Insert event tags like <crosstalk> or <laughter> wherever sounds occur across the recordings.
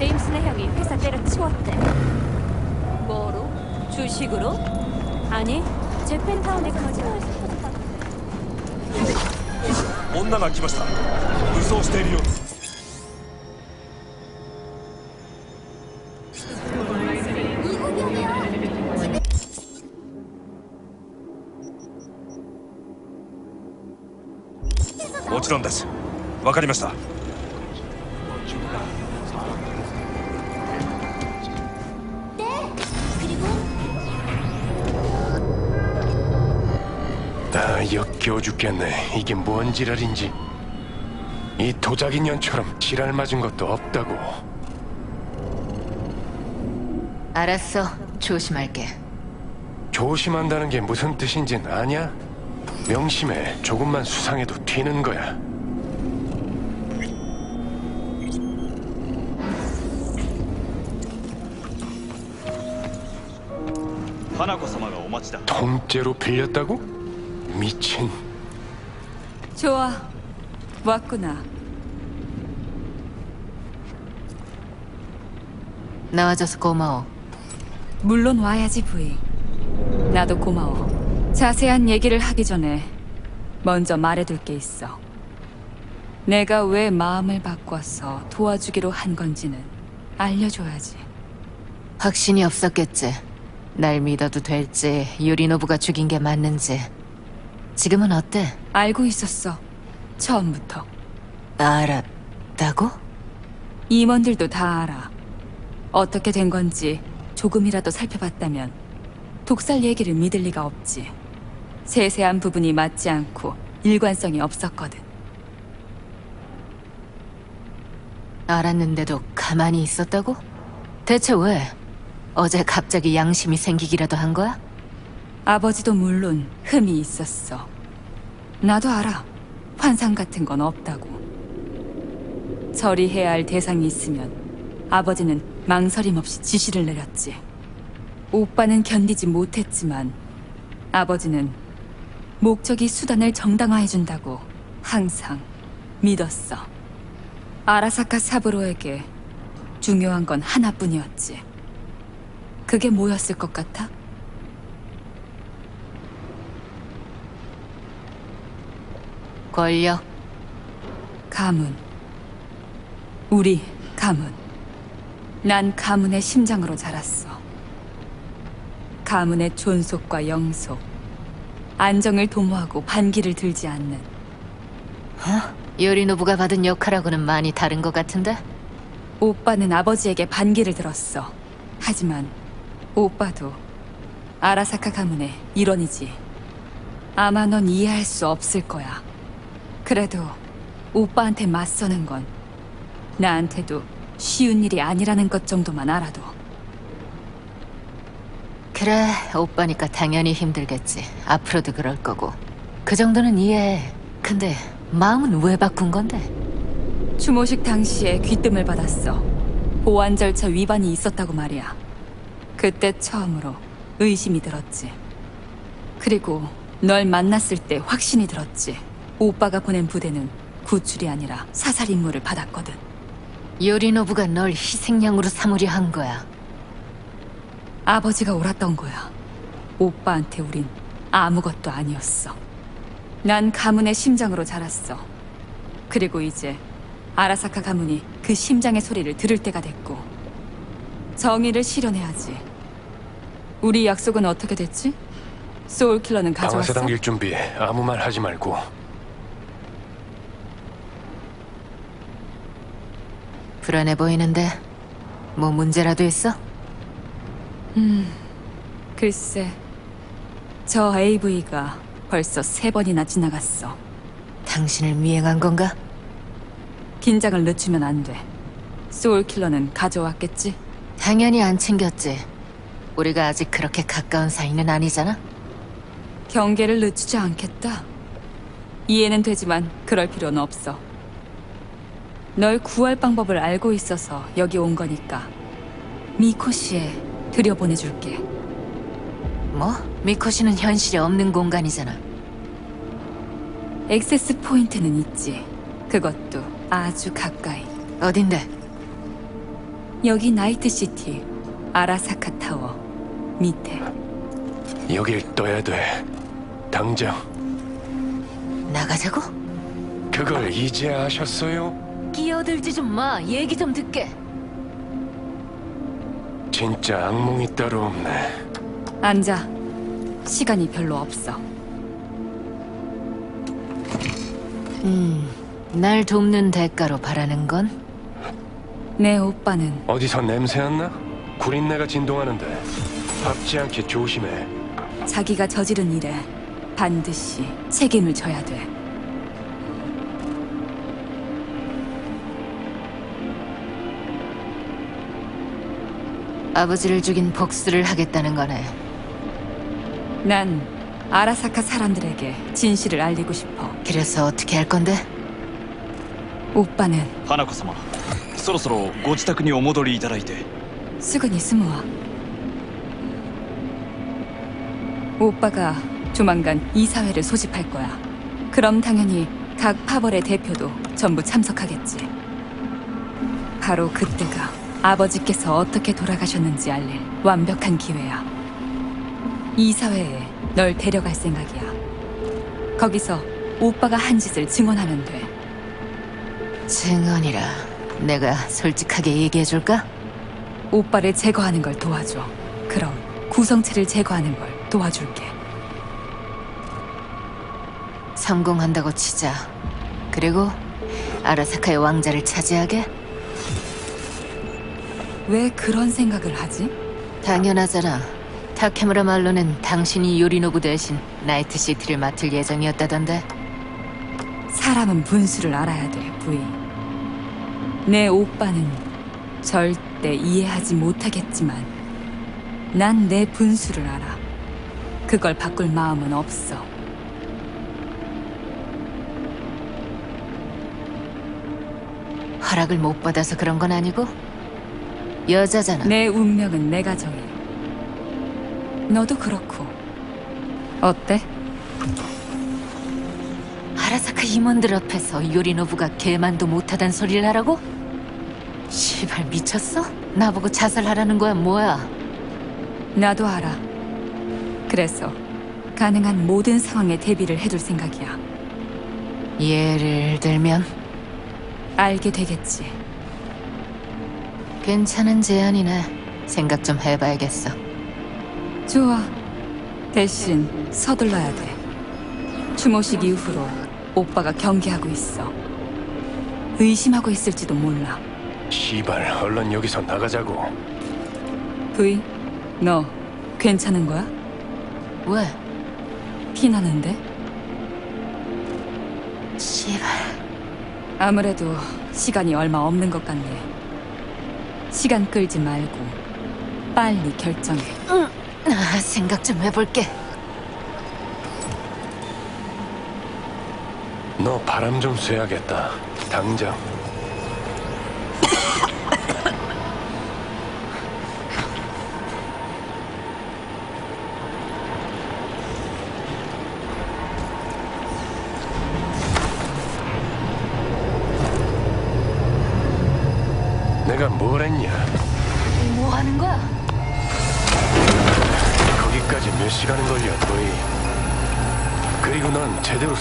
제임스네 형이 회사 때려치웠대. 뭐로? 주식으로? 아니, 재팬타운에 카지노에서 터졌다. 女が来ました武装しているようです もちろんですわかりました 겨워 죽겠네. 이게 뭔 지랄인지. 이 도자기 년처럼 지랄 맞은 것도 없다고. 알았어. 조심할게. 조심한다는 게 무슨 뜻인진 아냐? 명심해. 조금만 수상해도 튀는 거야. 통째로 빌렸다고? 미친. 좋아, 왔구나. 나와줘서 고마워. 물론 와야지, 부이. 나도 고마워. 자세한 얘기를 하기 전에 먼저 말해둘 게 있어. 내가 왜 마음을 바꿔서 도와주기로 한 건지는 알려줘야지. 확신이 없었겠지. 날 믿어도 될지, 유리노부가 죽인 게 맞는지. 지금은 어때? 알고 있었어. 처음부터. 알았다고? 임원들도 다 알아. 어떻게 된 건지 조금이라도 살펴봤다면 독살 얘기를 믿을 리가 없지. 세세한 부분이 맞지 않고 일관성이 없었거든. 알았는데도 가만히 있었다고? 대체 왜? 어제 갑자기 양심이 생기기라도 한 거야? 아버지도 물론 흠이 있었어. 나도 알아. 환상 같은 건 없다고. 처리해야 할 대상이 있으면 아버지는 망설임 없이 지시를 내렸지. 오빠는 견디지 못했지만 아버지는 목적이 수단을 정당화해준다고 항상 믿었어. 아라사카 사부로에게 중요한 건 하나뿐이었지. 그게 뭐였을 것 같아? 권력. 가문. 우리 가문. 난 가문의 심장으로 자랐어. 가문의 존속과 영속. 안정을 도모하고 반기를 들지 않는 유리노부가 받은 역할하고는 많이 다른 것 같은데? 오빠는 아버지에게 반기를 들었어. 하지만 오빠도 아라사카 가문의 일원이지. 아마 넌 이해할 수 없을 거야. 그래도 오빠한테 맞서는 건 나한테도 쉬운 일이 아니라는 것 정도만 알아도 그래, 오빠니까 당연히 힘들겠지. 앞으로도 그럴 거고. 그 정도는 이해해. 근데 마음은 왜 바꾼 건데? 추모식 당시에 귀뜸을 받았어. 보안 절차 위반이 있었다고 말이야. 그때 처음으로 의심이 들었지. 그리고 널 만났을 때 확신이 들었지. 오빠가 보낸 부대는 구출이 아니라 사살 임무를 받았거든. 유리노부가 널 희생양으로 삼으려 한 거야. 아버지가 옳았던 거야. 오빠한테 우린 아무것도 아니었어. 난 가문의 심장으로 자랐어. 그리고 이제 아라사카 가문이 그 심장의 소리를 들을 때가 됐고 정의를 실현해야지. 우리 약속은 어떻게 됐지? 소울킬러는 가져왔어? 당길 준비. 아무 말 하지 말고. 불안해 보이는데 뭐 문제라도 있어? 글쎄, 저 AV가 벌써 세 번이나 지나갔어. 당신을 미행한 건가? 긴장을 늦추면 안 돼. 소울킬러는 가져왔겠지? 당연히 안 챙겼지. 우리가 아직 그렇게 가까운 사이는 아니잖아. 경계를 늦추지 않겠다. 이해는 되지만 그럴 필요는 없어. 널 구할 방법을 알고 있어서 여기 온 거니까 미코시에 들여보내줄게. 뭐? 미코시는 현실에 없는 공간이잖아. 액세스 포인트는 있지. 그것도 아주 가까이. 어딘데? 여기 나이트 시티 아라사카 타워 밑에 여길 떠야 돼. 당장. 나가자고? 그걸 이제 아셨어요? 끼어들지 좀 마. 얘기 좀 듣게. 진짜 악몽이 따로 없네. 앉아. 시간이 별로 없어. 음, 날 돕는 대가로 바라는 건 내 오빠는 어디서 냄새 안 나? 구린내가 진동하는데 밟지 않게 조심해. 자기가 저지른 일에 반드시 책임을 져야 돼. 아버지를 죽인 복수를 하겠다는 거네. 난 아라사카 사람들에게 진실을 알리고 싶어. 그래서 어떻게 할 건데? 오빠는 花子様そろそろご自宅にお戻りいただいて 수근이 스무와. 오빠가 조만간 이사회를 소집할 거야. 그럼 당연히 각 파벌의 대표도 전부 참석하겠지. 바로 그때가 아버지께서 어떻게 돌아가셨는지 알릴 완벽한 기회야. 이 사회에 널 데려갈 생각이야. 거기서 오빠가 한 짓을 증언하면 돼. 증언이라 내가 솔직하게 얘기해줄까? 오빠를 제거하는 걸 도와줘. 그럼 구성체를 제거하는 걸 도와줄게. 성공한다고 치자. 그리고 아라사카의 왕자를 차지하게? 왜 그런 생각을 하지? 당연하잖아. 타케무라 말로는 당신이 요리노부 대신 나이트시티를 맡을 예정이었다던데. 사람은 분수를 알아야 돼, 부이. 내 오빠는 절대 이해하지 못하겠지만 난 내 분수를 알아. 그걸 바꿀 마음은 없어. 허락을 못 받아서 그런 건 아니고? 여자잖아. 내 운명은 내가 정해. 너도 그렇고. 어때? 아라사카 임원들 앞에서 요리노부가 개만도 못하단 소리를 하라고? 시발 미쳤어? 나보고 자살하라는 거야 뭐야? 나도 알아. 그래서 가능한 모든 상황에 대비를 해둘 생각이야. 예를 들면 알게 되겠지. 괜찮은 제안이네. 생각 좀 해봐야겠어. 좋아. 대신 서둘러야 돼. 추모식 이후로 오빠가 경계하고 있어. 의심하고 있을지도 몰라. 시발, 얼른 여기서 나가자고. 브이, 너 괜찮은 거야? 왜? 피 나는데? 시발. 아무래도 시간이 얼마 없는 것 같네. 시간 끌지 말고 빨리 결정해. 아, 생각 좀 해볼게. 너 바람 좀 쐬야겠다. 당장.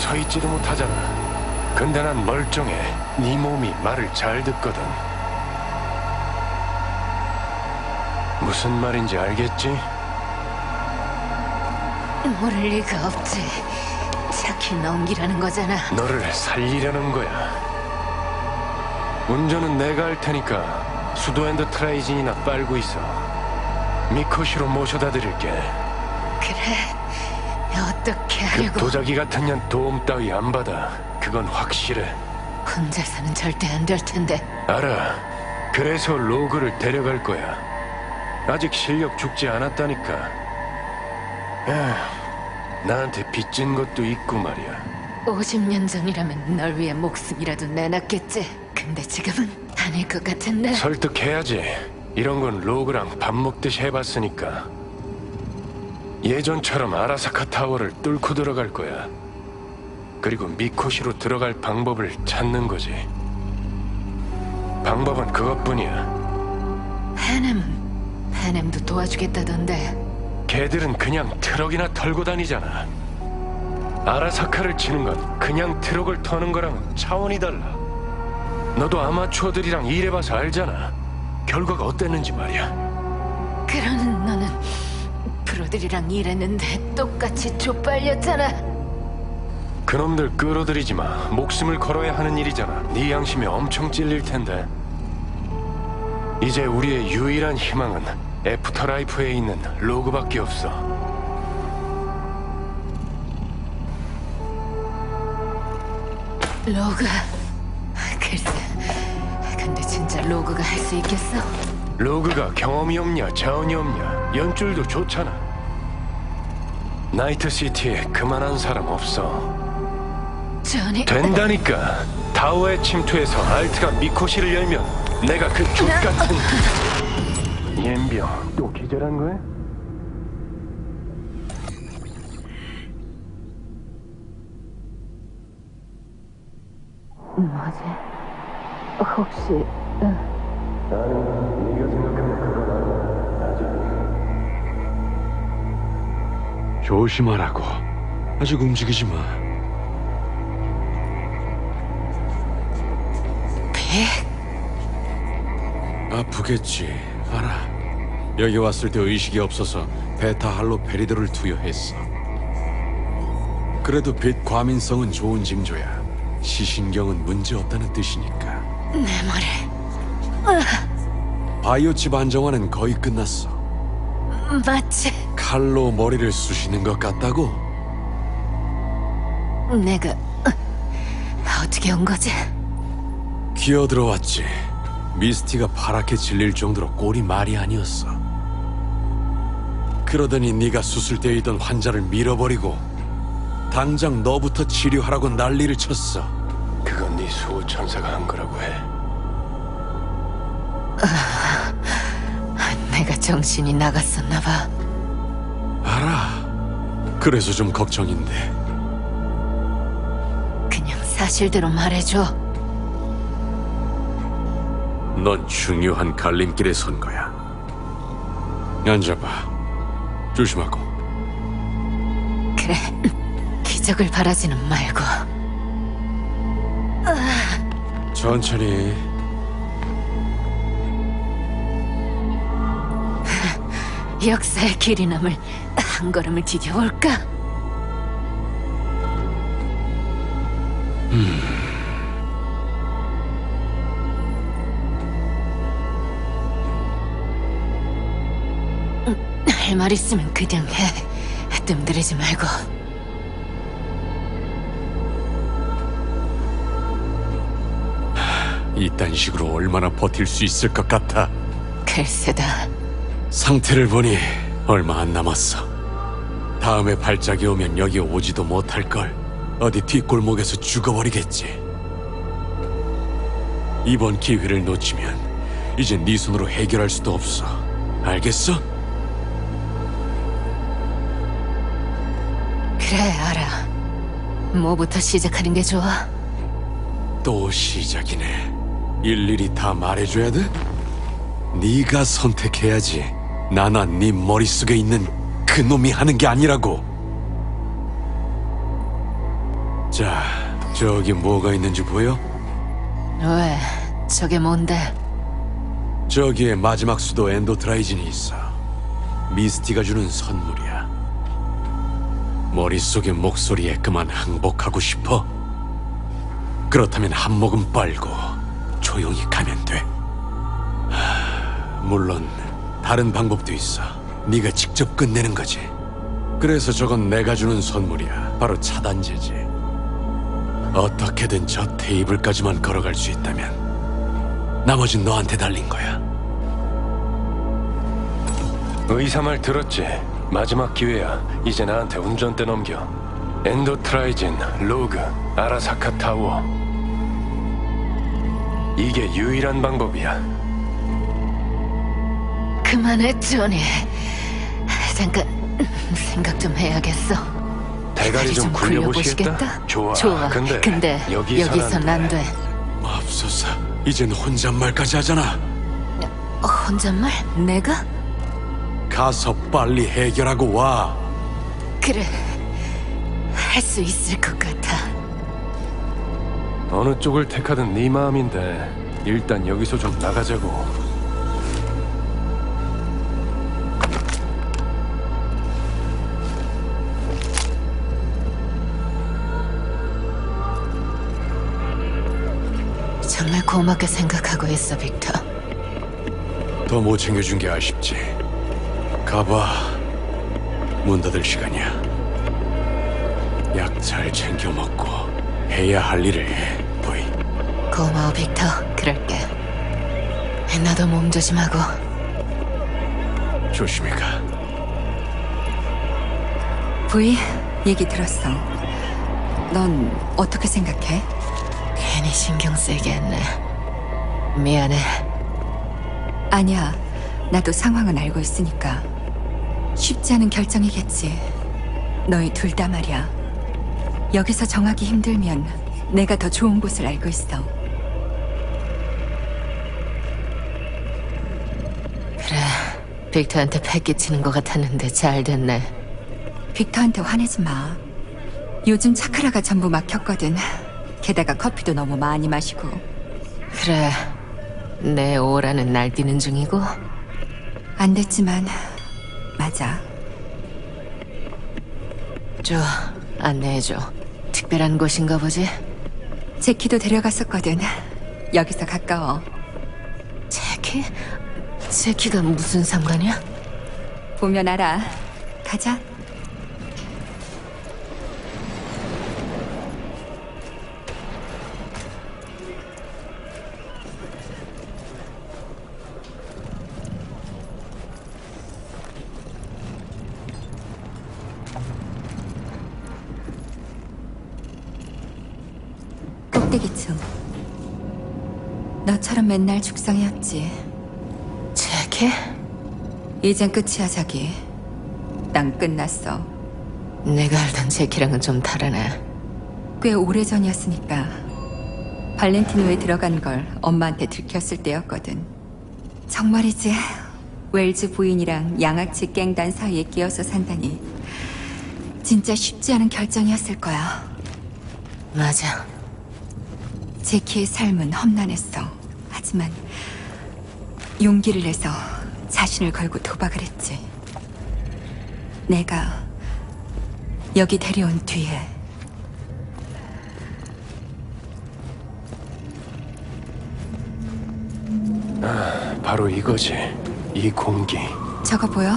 서 있지도 못하잖아. 근데 난 멀쩡해. 네 몸이 말을 잘 듣거든. 무슨 말인지 알겠지? 모를 리가 없지. 착히 넘기라는 거잖아. 너를 살리려는 거야. 운전은 내가 할 테니까 수도엔드 트라이진이나 빨고 있어. 미코시로 모셔다 드릴게. 그래. 어떻게 그 하려고? 도자기 같은 년 도움 따위 안 받아. 그건 확실해. 혼자서는 절대 안 될 텐데. 알아. 그래서 로그를 데려갈 거야. 아직 실력 죽지 않았다니까. 에휴, 나한테 빚진 것도 있고 말이야. 50년 전이라면 널 위해 목숨이라도 내놨겠지. 근데 지금은 아닐 것 같은데. 설득해야지. 이런 건 로그랑 밥 먹듯이 해봤으니까. 예전처럼 아라사카 타워를 뚫고 들어갈 거야. 그리고 미코시로 들어갈 방법을 찾는 거지. 방법은 그것뿐이야. 페넴, 페넴도 도와주겠다던데. 걔들은 그냥 트럭이나 털고 다니잖아. 아라사카를 치는 건 그냥 트럭을 터는 거랑 차원이 달라. 너도 아마추어들이랑 일해봐서 알잖아. 결과가 어땠는지 말이야. 그러 프로들이랑 일했는데 똑같이 족발렸잖아. 그놈들 끌어들이지 마. 목숨을 걸어야 하는 일이잖아. 네 양심에 엄청 찔릴 텐데. 이제 우리의 유일한 희망은 애프터라이프에 있는 로그밖에 없어. 로그. 글쎄. 근데 진짜 로그가 할 수 있겠어? 로그가 경험이 없냐, 자원이 없냐, 연줄도 좋잖아. 나이트시티에 그만한 사람 없어. 전이 된다니까. 타워에 침투해서 알트가 미코시를 열면 내가 그 족같은 옌병 또 기절한 거야? 뭐지? 혹시 생각하는 조심하라고. 아직 움직이지 마. 백? 아프겠지. 알아. 여기 왔을 때 의식이 없어서 베타 할로 페리드를 투여했어. 그래도 빛 과민성은 좋은 징조야. 시신경은 문제 없다는 뜻이니까. 내 머리 바이오 칩 안정화는 거의 끝났어. 마치 칼로 머리를 쑤시는 것 같다고? 내가 어떻게 온 거지? 기어 들어왔지. 미스티가 파랗게 질릴 정도로 꼴이 말이 아니었어. 그러더니 네가 수술대에 있던 환자를 밀어버리고 당장 너부터 치료하라고 난리를 쳤어. 그건 네 수호 천사가 한 거라고 해. 내가 정신이 나갔었나 봐. 그래서 좀 걱정인데. 그냥 사실대로 말해줘. 넌 중요한 갈림길에 선 거야. 앉아봐. 조심하고. 그래. <laughs> 기적을 바라지는 말고. 천천히. <laughs> 역사의 길이 남을 한 걸음을 디뎌볼까? 할말 있으면 그냥 해. 뜸들이지 말고. 이딴 식으로 얼마나 버틸 수 있을 것 같아. 글쎄다. 상태를 보니 얼마 안 남았어. 다음에 발작이 오면 여기 오지도 못할 걸. 어디 뒷골목에서 죽어버리겠지. 이번 기회를 놓치면 이제 네 손으로 해결할 수도 없어. 알겠어? 그래, 알아. 뭐부터 시작하는 게 좋아? 또 시작이네. 일일이 다 말해줘야 돼? 네가 선택해야지. 나나 네 머릿속에 있는 그 놈이 하는 게 아니라고. 자, 저기 뭐가 있는지 보여? 왜? 저게 뭔데? 저기에 마지막 수도 엔도트라이진이 있어. 미스티가 주는 선물이야. 머릿속의 목소리에 그만 항복하고 싶어? 그렇다면 한 모금 빨고 조용히 가면 돼. 하, 물론 다른 방법도 있어. 네가 직접 끝내는 거지. 그래서 저건 내가 주는 선물이야. 바로 차단제지. 어떻게든 저 테이블까지만 걸어갈 수 있다면 나머진 너한테 달린 거야. 의사 말 들었지? 마지막 기회야. 이제 나한테 운전대 넘겨. 엔도트라이진, 로그, 아라사카 타워. 이게 유일한 방법이야. 그만해, 조니. 잠깐 생각 좀 해야겠어. 대가리 좀 굴려보시겠다? 좋아. 좋아. 근데, 근데 여기선 여기선 안 돼. 맙소사, 이젠 혼잣말까지 하잖아. 혼잣말? 내가? 가서 빨리 해결하고 와. 그래. 할 수 있을 것 같아. 어느 쪽을 택하든 네 마음인데 일단 여기서 좀 나가자고. 정말 고맙게 생각하고 있어, 빅터. 더 못 챙겨준 게 아쉽지. 가봐. 문 닫을 시간이야. 약 잘 챙겨 먹고 해야 할 일을 해, 보이. 고마워, 빅터. 그럴게. 나도 몸 조심하고. 조심히 가. 부이, 얘기 들었어. 넌 어떻게 생각해? 괜히 신경 쓰게 했네. 미안해. 아니야. 나도 상황은 알고 있으니까. 쉽지 않은 결정이겠지. 너희 둘 다 말이야. 여기서 정하기 힘들면 내가 더 좋은 곳을 알고 있어. 그래. 빅터한테 패 끼치는 것 같았는데 잘 됐네. 빅터한테 화내지 마. 요즘 차크라가 전부 막혔거든. 게다가 커피도 너무 많이 마시고. 그래. 내 오라는 날뛰는 중이고 안 됐지만, 맞아. 줘. 안내해줘. 특별한 곳인가 보지? 제키도 데려갔었거든. 여기서 가까워. 제키? 제키가 무슨 상관이야? 보면 알아. 가자. 꼭대기층. 너처럼 맨날 죽상이었지. 제키? 이젠 끝이야, 자기. 난 끝났어. 내가 알던 제키랑은 좀 다르네. 꽤 오래전이었으니까. 발렌티노에 들어간 걸 엄마한테 들켰을 때였거든. 정말이지. 웰즈 부인이랑 양아치 깽단 사이에 끼어서 산다니. 진짜 쉽지 않은 결정이었을 거야. 맞아. 제키의 삶은 험난했어. 하지만 용기를 내서 자신을 걸고 도박을 했지. 내가 여기 데려온 뒤에 바로 이거지. 이 공기. 저거 보여?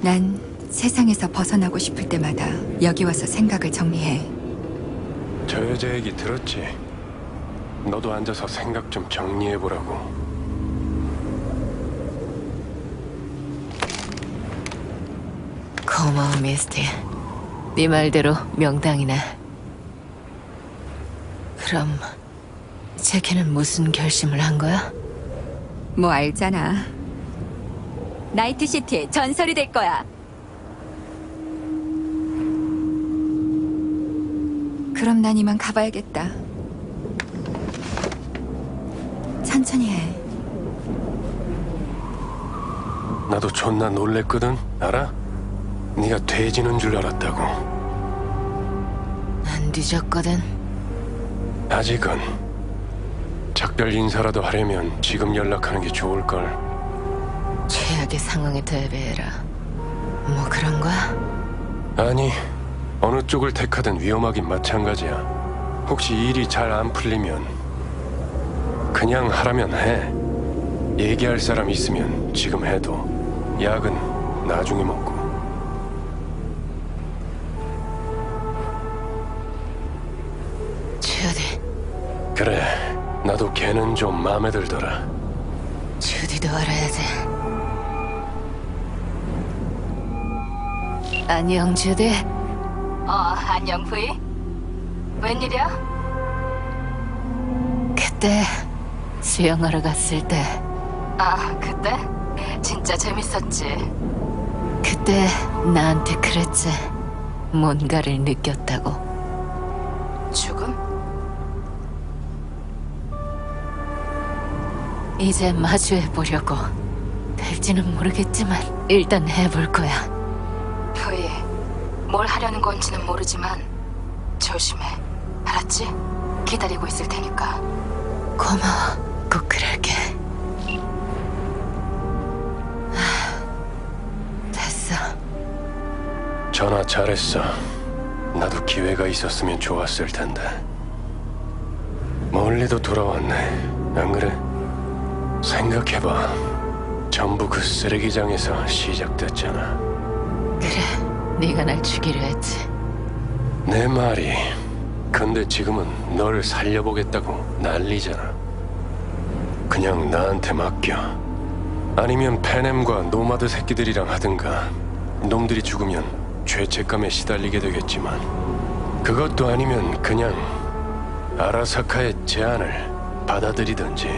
난 세상에서 벗어나고 싶을 때마다 여기 와서 생각을 정리해. 저 여자 얘기 들었지? 너도 앉아서 생각 좀 정리해보라고. 고마워, 미스티. 네 말대로 명당이네. 그럼 제키는 무슨 결심을 한 거야? 뭐 알잖아. 나이트시티의 전설이 될 거야. 그럼 난 이만 가봐야겠다. 천천히 해. 나도 존나 놀랬거든. 알아? 네가 돼지는 줄 알았다고. 안 뒤졌거든. 아직은 작별 인사라도 하려면 지금 연락하는 게 좋을 걸. 최악의 상황에 대비해라. 뭐 그런 거야? 아니 어느 쪽을 택하든 위험하긴 마찬가지야. 혹시 일이 잘 안 풀리면 그냥 하라면 해. 얘기할 사람 있으면 지금 해도 약은 나중에 먹고. 주디, 그래 나도 걔는 좀 마음에 들더라. 주디도 알아야 돼. 안녕, 주디. 어, 안녕, 부이. 웬일이야? 그때 수영하러 갔을 때 아, 그때? 진짜 재밌었지. 그때 나한테 그랬지. 뭔가를 느꼈다고. 죽음? 이제 마주해 보려고 될지는 모르겠지만 일단 해볼 거야. 뭘 하려는 건지는 모르지만 조심해. 알았지? 기다리고 있을 테니까. 고마워. 꼭 그럴게. 하, 됐어. 전화 잘했어. 나도 기회가 있었으면 좋았을 텐데. 멀리도 돌아왔네. 안 그래? 생각해봐. 전부 그 쓰레기장에서 시작됐잖아. 그래, 네가 날 죽이려 했지. 내 말이. 근데 지금은 널 살려보겠다고 난리잖아. 그냥 나한테 맡겨. 아니면 페넴과 노마드 새끼들이랑 하든가. 놈들이 죽으면 죄책감에 시달리게 되겠지만. 그것도 아니면 그냥 아라사카의 제안을 받아들이든지.